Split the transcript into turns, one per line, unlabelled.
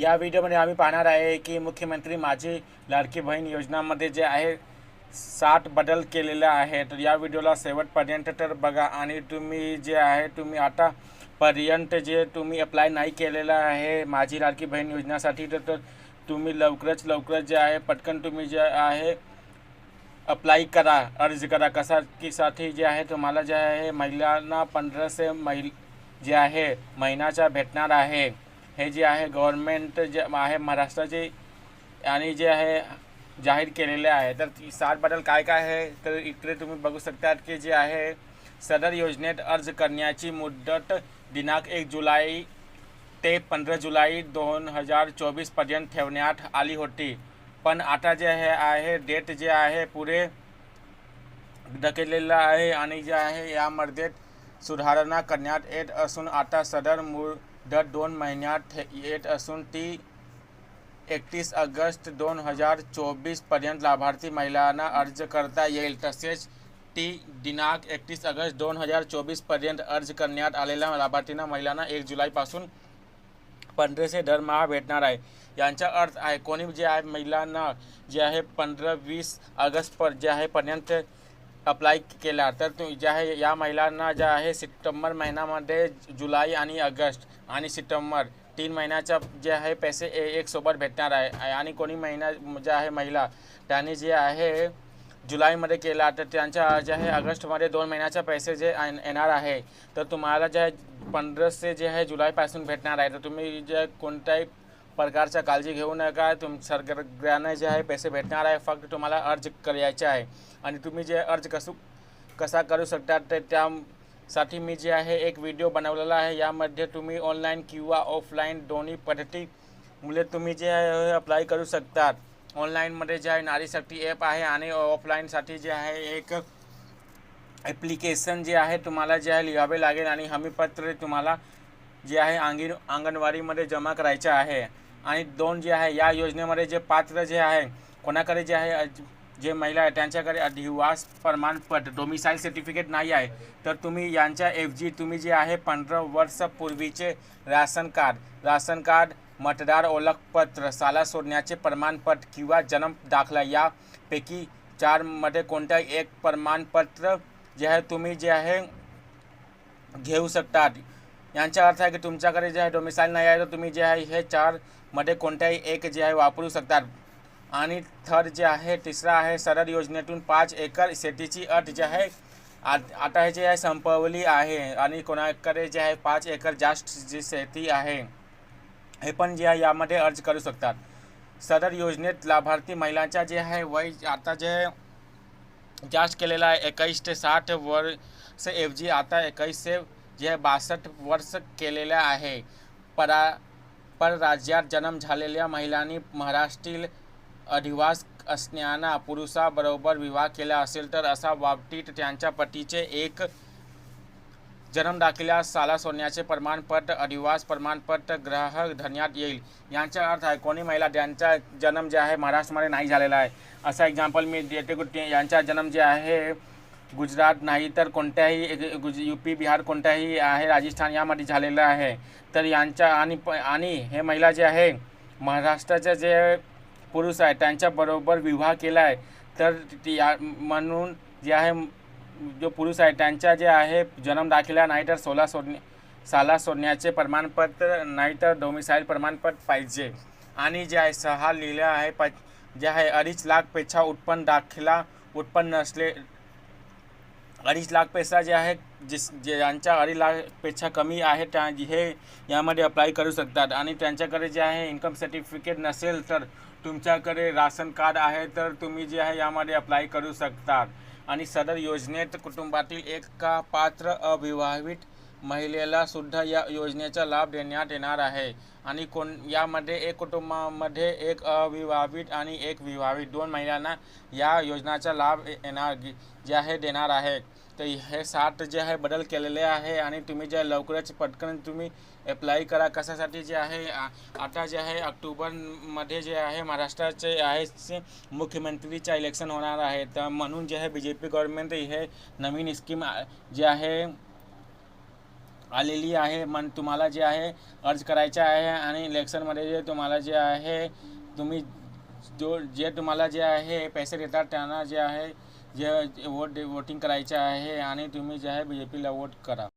या व्हिडिओमध्ये आम्ही पाहणार आहे की मुख्यमंत्री माझी लाडकी बहीण योजनामध्ये जे आहे साठ बदल केलेले आहे तर या व्हिडिओला शेवटपर्यंत तर बघा. आणि तुम्ही जे आहे तुम्ही आतापर्यंत जे तुम्ही अप्लाय नाही केलेलं आहे माझी लाडकी बहीण योजनासाठी तर तर तुम्ही लवकरच लवकरच जे आहे पटकन तुम्ही जे आहे अप्लाय करा. अर्ज करा. कसा की साठी जे आहे तुम्हाला जे आहे महिलांना पंधराशे महिल जे आहे महिन्याचा भेटणार आहे. हे जे आहे गव्हर्मेंट जे आहे महाराष्ट्राचे आणि जे आहे जाहीर केलेले आहे. तर ती सात बदल काय काय आहे तर इकडे तुम्ही बघू शकतात की जे आहे सदर योजनेत अर्ज करण्याची मुदत दिनांक एक जुलै ते पंधरा जुलै दोन हजार चोवीसपर्यंत ठेवण्यात आली होती. पण आता जे आहे आहे डेट जे आहे पुढे ढकललेलं आहे आणि जे आहे यामध्ये सुधारणा करण्यात येत असून आता सदर मूळ दर दोन महिन्यात येत असून ती एकतीस ऑगस्ट दोन हजार चोवीसपर्यंत लाभार्थी महिलांना अर्ज करता येईल. तसेच ती दिनांक एकतीस ऑगस्ट दोन हजार चोवीसपर्यंत अर्ज करण्यात आलेल्या लाभार्थींना महिलांना एक जुलैपासून पंधराशे दरमहा भेटणार आहे. यांचा अर्थ आहे कोणी जे आहे महिलांना जे आहे पंधरा वीस ऑगस्ट पर जे आहे पर्यंत अप्लाय केला तर जे आहे या महिलांना जे आहे सप्टेंबर महिन्यामध्ये जुलै आणि ऑगस्ट आणि सप्टेंबर तीन महिन्याच्या जे आहे पैसे ए एक सोबत भेटणार आहे. आणि कोणी महिना जे आहे महिला त्यांनी जे आहे जुलैमध्ये केला तर त्यांच्या जे आहे ऑगस्टमध्ये दोन महिन्याचे पैसे जे येणार आहे तर तुम्हाला जे आहे पंधराशे जे आहे जुलैपासून भेटणार आहे. तर तुम्ही जे कोणत्याही प्रकारच्या काळजी घेऊ नका. तुम सरकारने जे आहे पैसे भेटणार आहे फक्त तुम्हाला अर्ज करायचे आहे. आणि तुम्ही जे अर्ज कसू कसा करू शकता ते त्या साठी मी जे आहे एक व्हिडिओ बनवलेला आहे यामध्ये तुम्ही ऑनलाईन किंवा ऑफलाईन दोन्ही पद्धती मुले तुम्ही जे आहे अप्लाय करू शकतात ऑनलाईनमध्ये जे आहे नारीशक्ती ॲप आहे आणि ऑफलाईनसाठी जे आहे एक ॲप्लिकेशन जे आहे तुम्हाला जे आहे लिहावे लागेल आणि हमीपत्र तुम्हाला जे आहे आंगी अंगणवाडीमध्ये जमा करायचे आहे आणि दोन जे आहे या योजनेमध्ये जे पात्र जे आहे कोणाकडे जे आहे जे महिला आहे त्यांच्याकडे अधिवास प्रमाणपत्र डोमिसाईल सर्टिफिकेट नाही आहे तर तुम्ही यांच्याऐवजी तुम्ही जे आहे पंधरा वर्षपूर्वीचे राशन कार्ड राशन कार्ड मतदार ओळखपत्र शाळा सोडण्याचे प्रमाणपत्र किंवा जन्म दाखला यापैकी चारमध्ये कोणत्या एक प्रमाणपत्र जे आहे तुम्ही जे आहे घेऊ शकतात. यांचा अर्थ आहे की तुमच्याकडे जे आहे डोमिसाईल नाही आहे तर तुम्ही जे आहे हे चारमध्ये कोणत्याही एक जे आहे वापरू शकतात. आणि थर्ड जे आहे तिसरा आहे सरळ योजनेतून पाच एकर शेतीची अट जे आहे आता हे जे आहे संपवली आहे आणि कोणाकडे जे आहे पाच एकर जास्त जी शेती आहे हे पण जे आहे यामध्ये अर्ज करू शकतात. सदर योजनेत लाभार्थी महिलांच्या जे आहे वय आता जे जास्त केलेला आहे एकवीस ते साठ वर्ष ऐवजी आता एकावीस ते जे बासष्ट वर्ष केलेलं आहे. परा परराज्यात जन्म झालेल्या महिलांनी महाराष्ट्रील अधिवास असणाऱ्या पुरुषाबरोबर विवाह केला असेल तर असा बाबतीत त्यांच्या पतीचे एक जन्मदाखल्या साला सोन्याचे प्रमाणपत्र अधिवास प्रमाणपत्र ग्राहक धरण्यात येईल. यांचा अर्थ आहे कोणी महिला ज्यांचा जन्म जे आहे महाराष्ट्रामध्ये नाही झालेला आहे. असा एक्झाम्पल मी देते ते- यांचा जन्म जे आहे गुजरात नाही तर कोणत्याही गुज यू पी बिहार कोणत्याही आहे राजस्थान यामध्ये झालेलं आहे. तर यांच्या आणि प आणि हे महिला जे आहे महाराष्ट्राचे जे पुरुष आहे त्यांच्याबरोबर विवाह केला आहे. तर या म्हणून जे आहे जो पुरुष आहे त्यांच्या जे आहे जन्म दाखला नाही तर सोला सोडणे साला सोडण्याचे प्रमाणपत्र नाही तर डोमिसाईल प्रमाणपत्र पाहिजे. आणि जे आहे सहा लिहिलं आहे प जे आहे अडीच लाखपेक्षा उत्पन्न दाखला उत्पन्न नसले अडीच लाखपेक्षा जे आहे जिस जे ज्यांच्या अडीच लाखपेक्षा कमी आहे त्या हे यामध्ये अप्लाय करू शकतात. आणि त्यांच्याकडे जे आहे इन्कम सर्टिफिकेट नसेल तर तुमच्याकडे राशन कार्ड आहे तर तुम्ही जे आहे यामध्ये अप्लाय करू शकतात. आणि सदर योजनेत कुटुंबातील एक का पात्र अविवाहित महिलेला सुद्धा या योजनेचा लाभ देण्यात येणार आहे. आणि कोण यामध्ये एक कुटुंबामध्ये एक अविवाहित आणि एक विवाहित दोन महिलांना या योजनेचा लाभ येणार जे आहे देणार आहे. तर हे सात जे आहे बदल केलेले आहे आणि तुम्ही जे लवकरच पटकन तुम्ही अप्लाय करा कशासाठी जे आहे आता जे आहे ऑक्टोबरमध्ये जे आहे महाराष्ट्राचे आहे से मुख्यमंत्रीचा इलेक्शन होणार आहे. तर म्हणून जे आहे बी जे पी गव्हर्नमेंट हे नवीन स्कीम जे आहे आलेली आहे मन तुम्हाला जे आहे अर्ज करायचा आहे आणि इलेक्शनमध्ये जे तुम्हाला जे आहे तुम्ही जो जे तुम्हाला जे आहे पैसे देतात त्यांना जे आहे जे वोट वोटिंग करायचे आहे आणि तुम्ही जे आहे बी जे पीला वोट करा.